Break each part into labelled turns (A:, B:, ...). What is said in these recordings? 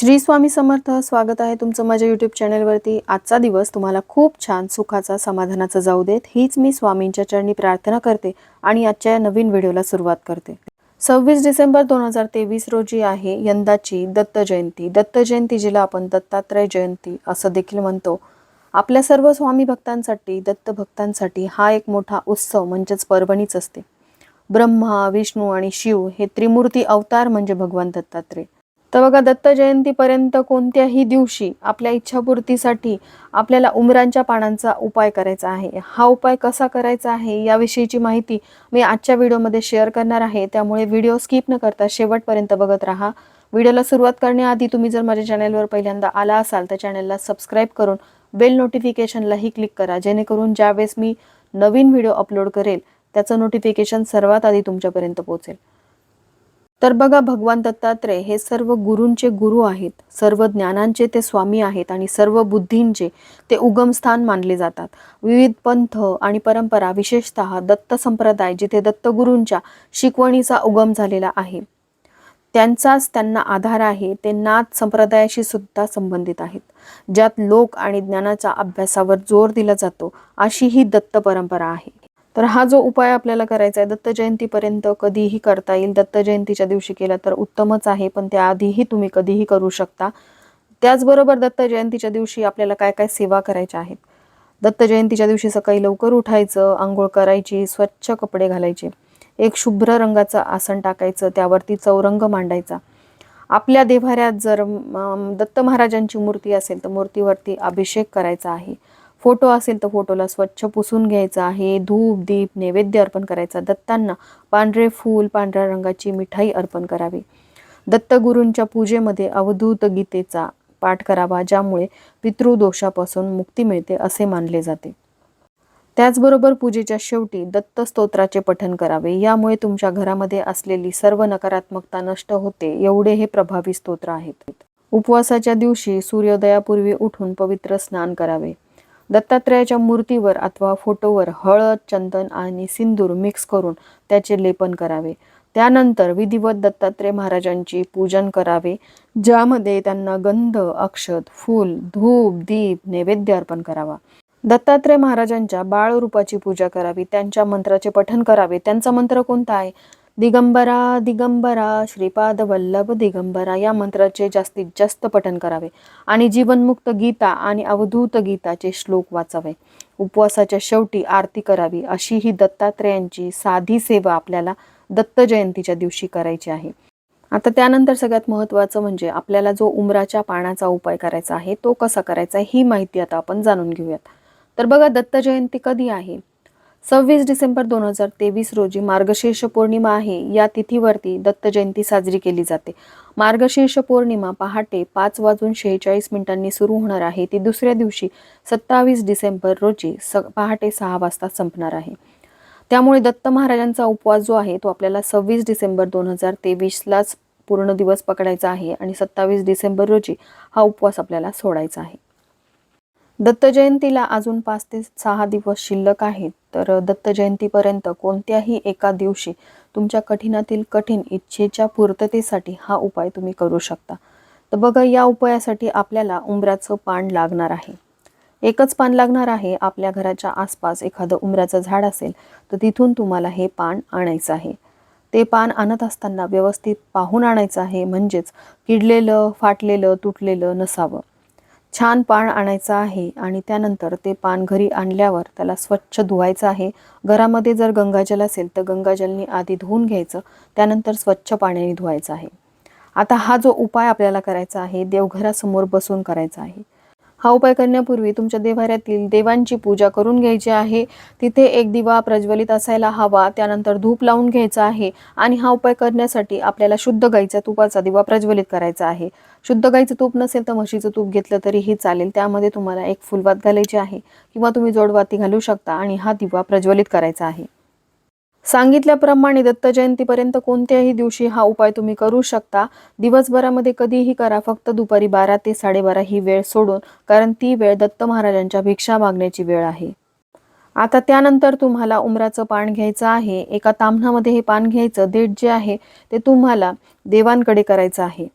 A: श्री स्वामी समर्थ स्वागत आहे तुमचं माझ्या यूट्यूब चॅनलवरती आजचा दिवस तुम्हाला खूप छान सुखाचा समाधानाचा जाऊ देत. हीच मी स्वामींच्या चरणी प्रार्थना करते आणि आजच्या या नवीन व्हिडिओला सुरुवात करते. सव्वीस डिसेंबर दोन हजार तेवीस रोजी आहे यंदाची दत्त जयंती. दत्त जयंती जिला आपण दत्तात्रय जयंती असं देखील म्हणतो. आपल्या सर्व स्वामी भक्तांसाठी दत्त भक्तांसाठी हा एक मोठा उत्सव म्हणजेच पर्वणीच असते. ब्रह्मा विष्णू आणि शिव हे त्रिमूर्ती अवतार म्हणजे भगवान दत्तात्रय. तर बघा दत्त जयंतीपर्यंत कोणत्याही दिवशी आपल्या इच्छापूर्तीसाठी आपल्याला उमरांच्या पानांचा उपाय करायचा आहे. हा उपाय कसा करायचा आहे याविषयीची माहिती मी आजच्या व्हिडिओमध्ये शेअर करणार आहे. त्यामुळे व्हिडिओ स्किप न करता शेवटपर्यंत बघत राहा. व्हिडिओला सुरुवात करण्याआधी तुम्ही जर माझ्या चॅनलवर पहिल्यांदा आला असाल तर चॅनलला सबस्क्राईब करून बेल नोटिफिकेशनलाही क्लिक करा जेणेकरून ज्यावेळेस मी नवीन व्हिडिओ अपलोड करेल त्याचं नोटिफिकेशन सर्वात आधी तुमच्यापर्यंत पोहोचेल. तर बघा भगवान दत्तात्रय हे सर्व गुरूंचे गुरु आहेत सर्व ज्ञानांचे ते स्वामी आहेत आणि सर्व बुद्धींचे ते उगमस्थान मानले जातात. विविध पंथ आणि परंपरा विशेषतः दत्त संप्रदाय जिथे दत्तगुरूंच्या शिकवणीचा उगम झालेला आहे. त्यांचाच त्यांना आधार आहे ते नाथ संप्रदायाशी सुद्धा संबंधित आहेत ज्यात लोक आणि ज्ञानाच्या अभ्यासावर जोर दिला जातो अशी ही दत्त परंपरा आहे. तर हा जो उपाय आपल्याला करायचा आहे दत्त जयंतीपर्यंत कधीही करता येईल. दत्त जयंतीच्या दिवशी केला तर उत्तमच आहे पण त्याआधीही तुम्ही कधीही करू शकता. त्याचबरोबर दत्त जयंतीच्या दिवशी आपल्याला काय काय सेवा करायच्या आहेत? दत्त जयंतीच्या दिवशी सकाळी लवकर उठायचं आंघोळ करायची स्वच्छ कपडे घालायचे एक शुभ्र रंगाचं आसन टाकायचं त्यावरती चौरंग मांडायचा. आपल्या देव्हाऱ्यात जर दत्त महाराजांची मूर्ती असेल तर मूर्तीवरती अभिषेक करायचा आहे. फोटो असेल तर फोटोला स्वच्छ पुसून घ्यायचा आहे. धूप दीप नैवेद्य अर्पण करायचा. दत्तांना पांढरे फूल पांढऱ्या रंगाची मिठाई अर्पण करावी. दत्तगुरूंच्या पूजेमध्ये अवधूत गीतेचा पाठ करावा ज्यामुळे पितृदोषापासून मुक्ती मिळते असे मानले जाते. त्याचबरोबर पूजेच्या शेवटी दत्त स्तोत्राचे पठन करावे. यामुळे तुमच्या घरामध्ये असलेली सर्व नकारात्मकता नष्ट होते एवढे हे प्रभावी स्तोत्र आहेत. उपवासाच्या दिवशी सूर्योदयापूर्वी उठून पवित्र स्नान करावे. दत्तात्रयाच्या मूर्तीवर अथवा फोटोवर हळद चंदन आणि सिंदूर मिक्स करून त्याचे लेपन करावे. त्यानंतर विधिवत दत्तात्रय महाराजांची पूजन करावे ज्यामध्ये त्यांना गंध अक्षत फूल धूप दीप नैवेद्य अर्पण करावा. दत्तात्रय महाराजांच्या बाळ रूपाची पूजा करावी त्यांच्या मंत्राचे पठन करावे. त्यांचा मंत्र कोणता आहे? दिगंबरा दिगंबरा श्रीपाद वल्लभ दिगंबरा या मंत्राचे जास्तीत जास्त पठन करावे. आणि जीवनमुक्त गीता आणि अवधूत गीताचे श्लोक वाचावे. उपवासाच्या शेवटी आरती करावी अशी ही दत्तात्रयांची साधी सेवा आपल्याला दत्त जयंतीच्या दिवशी करायची आहे. आता त्यानंतर सगळ्यात महत्त्वाचं म्हणजे आपल्याला जो उमराच्या पाण्याचा उपाय करायचा आहे तो कसा करायचा आहे ही माहिती आता आपण जाणून घेऊयात. तर बघा दत्त जयंती कधी आहे? सव्वीस डिसेंबर दोन हजार तेवीस रोजी मार्गशीर्ष पौर्णिमा आहे. या तिथीवरती दत्त जयंती साजरी केली जाते. मार्गशीर्ष पौर्णिमा पहाटे पाच वाजून शेहेचाळीस मिनिटांनी सुरू होणार आहे. ती दुसऱ्या दिवशी सत्तावीस डिसेंबर रोजी स पहाटे सहा वाजता संपणार आहे. त्यामुळे दत्त महाराजांचा उपवास जो आहे तो आपल्याला सव्वीस डिसेंबर दोन हजार तेवीसलाच पूर्ण दिवस पकडायचा आहे आणि सत्तावीस डिसेंबर रोजी हा उपवास आपल्याला सोडायचा आहे. दत्त जयंतीला अजून पाच ते सहा दिवस शिल्लक आहेत. तर दत्त जयंतीपर्यंत कोणत्याही एका दिवशी तुमच्या कठीणातील कठीण इच्छेच्या पूर्ततेसाठी हा उपाय तुम्ही करू शकता. तर बघा या उपायासाठी आपल्याला उंबऱ्याचं पान लागणार आहे. एकच पान लागणार आहे आपल्या घराच्या आसपास एखादं उंबऱ्याचं झाड असेल तर तिथून तुम्हाला हे पान आणायचं आहे. ते पान आणत असताना व्यवस्थित पाहून आणायचं आहे म्हणजेच किडलेलं फाटलेलं तुटलेलं नसावं. छान पान आणायचं आहे आणि त्यानंतर ते पान घरी आणल्यावर त्याला स्वच्छ धुवायचं आहे. घरामध्ये जर गंगाजल असेल तर गंगाजलनी आधी धुवून घ्यायचं त्यानंतर स्वच्छ पाण्याने धुवायचं आहे. आता हा जो उपाय आपल्याला करायचा आहे देवघरासमोर बसून करायचा आहे. हा उपाय करण्यापूर्वी तुमच्या देवाऱ्यातील देवांची पूजा करून घ्यायची आहे. तिथे एक दिवा प्रज्वलित असायला हवा त्यानंतर धूप लावून घ्यायचा आहे आणि हा उपाय करण्यासाठी आपल्याला शुद्ध गाईचा तुपाचा दिवा प्रज्वलित करायचा आहे. शुद्ध गाईचं तूप नसेल तर म्हशीचं तूप घेतलं तरीही चालेल त्यामध्ये तुम्हाला एक फुलवात घालायची आहे किंवा तुम्ही जोडवाती घालू शकता आणि हा दिवा प्रज्वलित करायचा आहे. सांगितल्याप्रमाणे दत्त जयंतीपर्यंत कोणत्याही दिवशी हा उपाय तुम्ही करू शकता. दिवसभरामध्ये कधीही करा फक्त दुपारी बारा ते साडेबारा ही वेळ सोडून कारण ती वेळ दत्त महाराजांच्या भिक्षा मागण्याची वेळ आहे. आता त्यानंतर तुम्हाला उमराचं पान घ्यायचं आहे. एका तांबणामध्ये हे पान घ्यायचं. देठ जे आहे ते तुम्हाला देवांकडे करायचं आहे.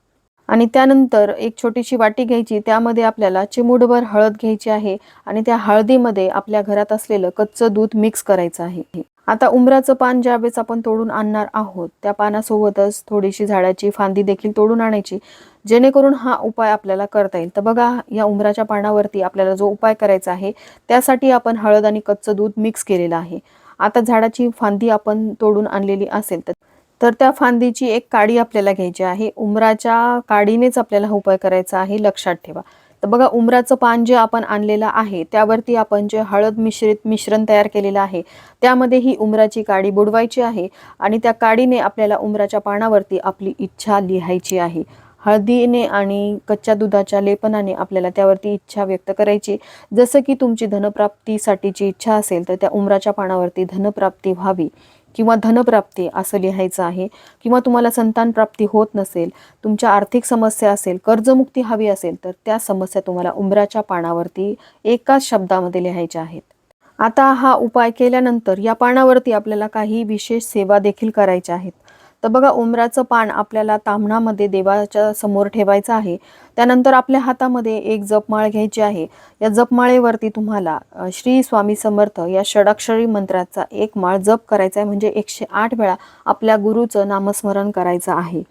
A: आणि त्यानंतर एक छोटीशी वाटी घ्यायची. त्यामध्ये आपल्याला चिमूडभर हळद घ्यायची आहे आणि त्या हळदीमध्ये आपल्या घरात असलेलं कच्चं दूध मिक्स करायचं आहे. आता उमराचं पान ज्यावेळेस आपण तोडून आणणार आहोत त्या पानासोबतच थोडीशी झाडाची फांदी देखील तोडून आणायची जेणेकरून हा उपाय आपल्याला करता येईल. तर बघा या उमराच्या पानावरती आपल्याला जो उपाय करायचा आहे त्यासाठी आपण हळद आणि कच्चं दूध मिक्स केलेलं आहे. आता झाडाची फांदी आपण तोडून आणलेली असेल तर तर त्या फांदीची एक काडी आपल्याला घ्यायची आहे. उमराच्या काडीनेच आपल्याला हा उपाय करायचा आहे लक्षात ठेवा. तर बघा उमराचं पान जे आपण आणलेलं आहे त्यावरती आपण जे हळद मिश्रित मिश्रण तयार केलेलं आहे त्यामध्ये ही उमराची काडी बुडवायची आहे आणि त्या काडीने आपल्याला उमराच्या पानावरती आपली इच्छा लिहायची आहे. हळदीने आणि कच्च्या दुधाच्या लेपनाने आपल्याला त्यावरती इच्छा व्यक्त करायची. जसं की तुमची धनप्राप्तीसाठीची इच्छा असेल तर त्या उमराच्या पानावरती धनप्राप्ती व्हावी. किंवा धनप्राप्ती असं लिहायचं आहे किंवा तुम्हाला संतान प्राप्ती होत नसेल तुमच्या आर्थिक समस्या असेल कर्जमुक्ती हवी असेल तर त्या समस्या तुम्हाला उंबराच्या पानावरती एकाच शब्दामध्ये लिहायच्या आहेत. आता हा उपाय केल्यानंतर या पानावरती आपल्याला काही विशेष सेवा देखील करायच्या आहेत. तर बघा उमराचं पान आपल्याला तामणामध्ये देवाच्या समोर ठेवायचं आहे. त्यानंतर आपल्या हातामध्ये एक जपमाळ घ्यायची आहे. या जपमाळेवरती तुम्हाला श्री स्वामी समर्थ या षडाक्षरी मंत्राचा एक माळ जप करायचा आहे. म्हणजे एकशे आठ वेळा आपल्या गुरुचं नामस्मरण करायचं आहे.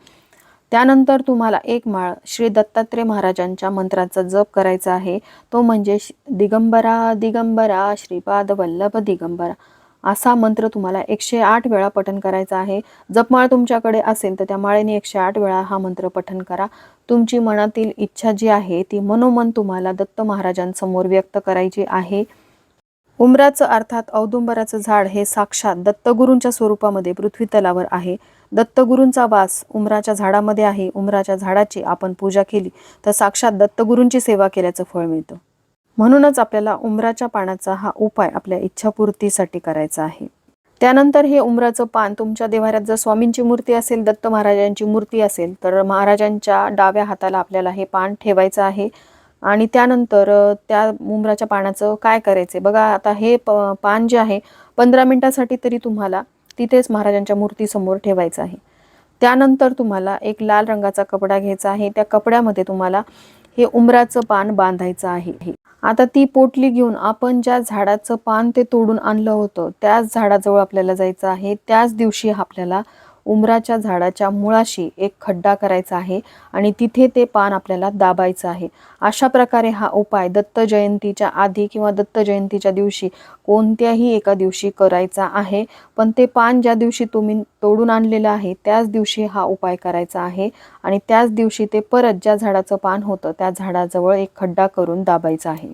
A: त्यानंतर तुम्हाला एक माळ श्री दत्तात्रय महाराजांच्या मंत्राचा जप करायचा आहे. तो म्हणजे श- दिगंबरा दिगंबरा श्रीपाद वल्लभ दिगंबरा. असा मंत्र तुम्हाला एकशे आठ वेळा पठन करायचा आहे. जपमाळ तुमच्याकडे असेल तर त्या माळेने एकशे आठ वेळा हा मंत्र पठन करा. तुमची मनातील इच्छा जी आहे ती मनोमन तुम्हाला दत्त महाराजांसमोर व्यक्त करायची आहे. उमराचं अर्थात औदुंबराचं झाड हे साक्षात दत्तगुरूंच्या स्वरूपामध्ये पृथ्वी तलावर आहे. दत्तगुरूंचा वास उमराच्या झाडामध्ये आहे. उमराच्या झाडाची आपण पूजा केली तर साक्षात दत्तगुरूंची सेवा केल्याचं फळ मिळतं. म्हणूनच आपल्याला उमराच्या पानाचा हा उपाय आपल्या इच्छापूर्तीसाठी करायचा आहे. त्यानंतर हे उमराचं पान तुमच्या देवाऱ्यात जर स्वामींची मूर्ती असेल दत्त महाराजांची मूर्ती असेल तर महाराजांच्या डाव्या हाताला आपल्याला हे पान ठेवायचं आहे. आणि त्यानंतर त्या उमराच्या पानाचं काय करायचं बघा आता हे प पान जे आहे पंधरा मिनटासाठी तरी तुम्हाला तिथेच महाराजांच्या मूर्तीसमोर ठेवायचं आहे. त्यानंतर तुम्हाला एक लाल रंगाचा कपडा घ्यायचा आहे. त्या कपड्यामध्ये तुम्हाला हे उमराचं पान बांधायचं आहे. आता ती पोटली घेऊन आपण ज्या झाडाचं पान ते तोडून आणलं होतं त्याच झाडाजवळ आपल्याला जायचं आहे. त्याच दिवशी आपल्याला उमराच्या झाडाच्या मुळाशी एक खड्डा करायचा आहे आणि तिथे ते पान आपल्याला दाबायचं आहे. अशा प्रकारे हा उपाय दत्त जयंतीच्या आधी किंवा दत्त जयंतीच्या दिवशी कोणत्याही एका दिवशी करायचा आहे. पण ते पान ज्या दिवशी तुम्ही तोडून आणलेलं आहे त्याच दिवशी हा उपाय करायचा आहे आणि त्याच दिवशी ते परत ज्या झाडाचं पान होतं त्या झाडाजवळ एक खड्डा करून दाबायचा आहे.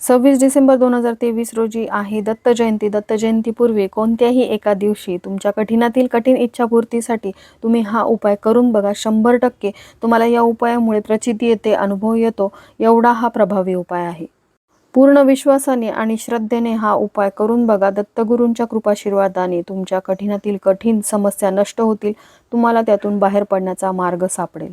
A: सव्वीस डिसेंबर दोन हजार तेवीस रोजी आहे दत्त जयंती. दत्त जयंतीपूर्वी कोणत्याही एका दिवशी तुमच्या कठीणातील कठीण इच्छापूर्तीसाठी तुम्ही हा उपाय करून बघा. शंभर टक्के तुम्हाला या उपायामुळे प्रचिती येते अनुभव येतो. एवढा हा प्रभावी उपाय आहे. पूर्ण विश्वासाने आणि श्रद्धेने हा उपाय करून बघा. दत्तगुरूंच्या कृपाशीर्वादाने तुमच्या कठीणातील कठीण समस्या नष्ट होतील. तुम्हाला त्यातून बाहेर पडण्याचा मार्ग सापडेल.